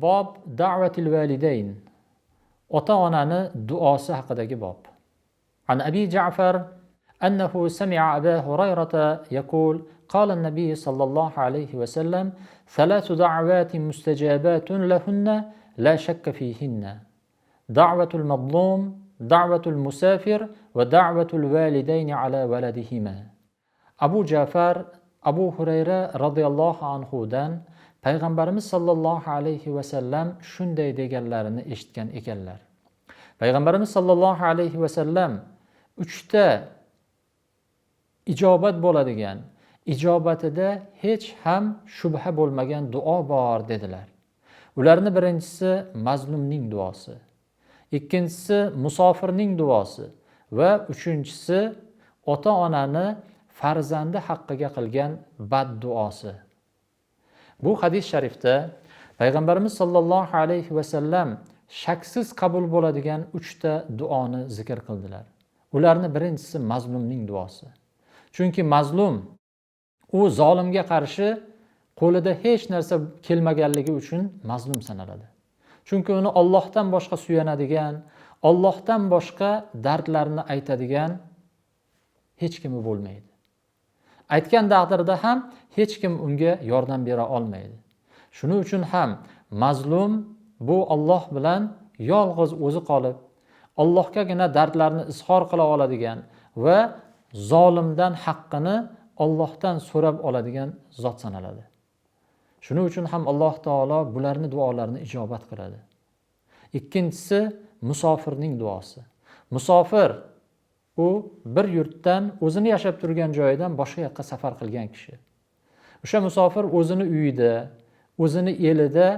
bob da'vatil validayn ota onani duosi haqidagi bob. عن أبي جعفر أنه سمع أبا هريرة يقول قال النبي صلى الله عليه وسلم ثلاث دعوات مستجابات لهن لا شك فيهن دعوة المظلوم دعوة المسافر ودعوة الوالدين على ولدهما أبو جعفر أبو هريرة رضي الله عنه دان payg'ambarimiz sollallohu alayhi vasallam shunday deganlarini eshitgan ekanlar. Payg'ambarimiz sollallohu alayhi vasallam uchta ijobat bo'ladigan ijobatida hech ham shubha bo'lmagan duo bor dedilar. Ularni birinchisi mazlumning duosi ikkinchisi musofirning duosi va uchinchisi ota onani farzandi haqqiga qilgan badduosi bu hadis sharifda payg'ambarimiz sollallohu alayhi vasallam shaksiz qabul bo'ladigan uchta duoni zikr qildilar. Ularni birinchisi mazlumning duosi. Chunki mazlum u zolimga qarshi qo'lida hech narsa kelmaganligi uchun mazlum sanaladi. Chunki uni ollohdan boshqa suyanadigan ollohdan boshqa dardlarni aytadigan hech kimi bo'lmaydi. Aytgan taqdirda ham hech kim unga yordam bera olmaydi. Shuning uchun ham mazlum bu olloh bilan yolg'iz o'zi qolib allohgagina dardlarini izhor qila oladigan va zolimdan haqqini ollohdan so'rab oladigan zot sanaladi. Shuning uchun ham alloh taolo bularni duolarini ijobat qiladi. Ikkinchisi musofirning duosi. Musofir u bir yurtdan o'zini yashab turgan joyidan boshqa yoqqa safar qilgan kishi. O'sha musofir o'zini uyida o'zini elida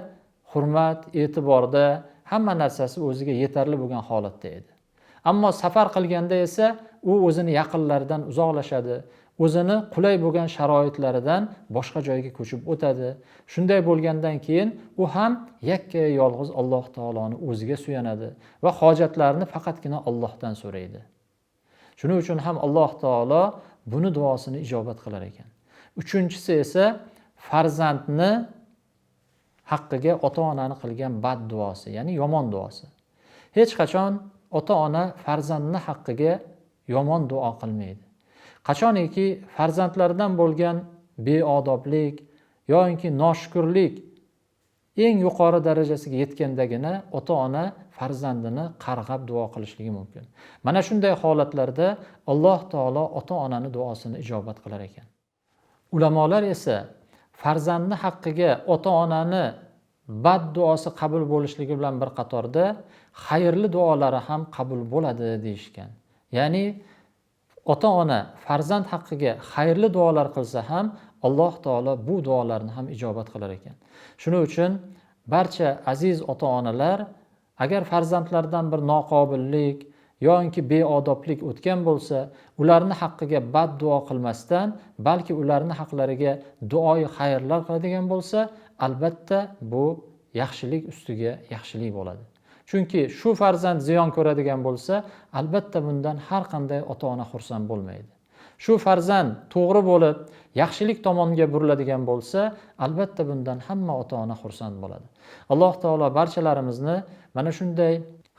hurmat e'tiborda hamma narsasi o'ziga yetarli bo'lgan holatda edi. Ammo safar qilganda esa u o'zini yaqinlaridan uzoqlashadi o'zini qulay bo'lgan sharoitlaridan boshqa joyga ko'chib o'tadi. Shunday bo'lgandan keyin u ham yakka yolg'iz alloh taoloni o'ziga suyanadi va hojatlarini faqatgina ollohdan so'raydi. Shuning uchun ham alloh taolo buni duosini ijobat qilar ekan. Uchinchisi esa farzandni haqqiga ota onani qilgan bad duosi ya'ni yomon duosi. Hech qachon ota ona farzandni haqqiga yomon duo qilmaydi. Qachoniki farzandlaridan bo'lgan beodoblik yoinki noshukurlik eng yuqori darajasiga yetgandagina ota ona farzandini qarg'ab duo qilishligi mumkin. Mana shunday holatlarda alloh taolo ota onani duosini ijobat qilar ekan. Ulamolar esa farzandni haqqiga ota onani bad duosi qabul bo'lishligi bilan bir qatorda xayrli duolari ham qabul bo'ladi deyishgan. Ya'ni ota ona farzand haqqiga xayrli duolar qilsa ham alloh taolo bu duolarni ham ijobat qilar ekan. Shuning uchun barcha aziz ota onalar agar farzandlaridan bir noqobillik yoinki beodoblik o'tgan bo'lsa ularni haqqiga bad duo qilmasdan balki ularni haqlariga duoyi xayrlar qiladigan bo'lsa albatta bu yaxshilik ustiga yaxshilik bo'ladi. Chunki shu farzand ziyon ko'radigan bo'lsa albatta bundan har qanday ota ona xursand bo'lmaydi. Shu farzand to'g'ri bo'lib yaxshilik tomonga buriladigan bo'lsa albatta bundan hamma ota ona xursand bo'ladi. Alloh taolo barchalarimizni mana shunday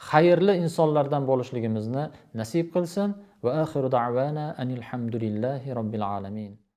xayrli insonlardan bo'lishligimizni nasib qilsin. Va axiru davana anil robbil alamin.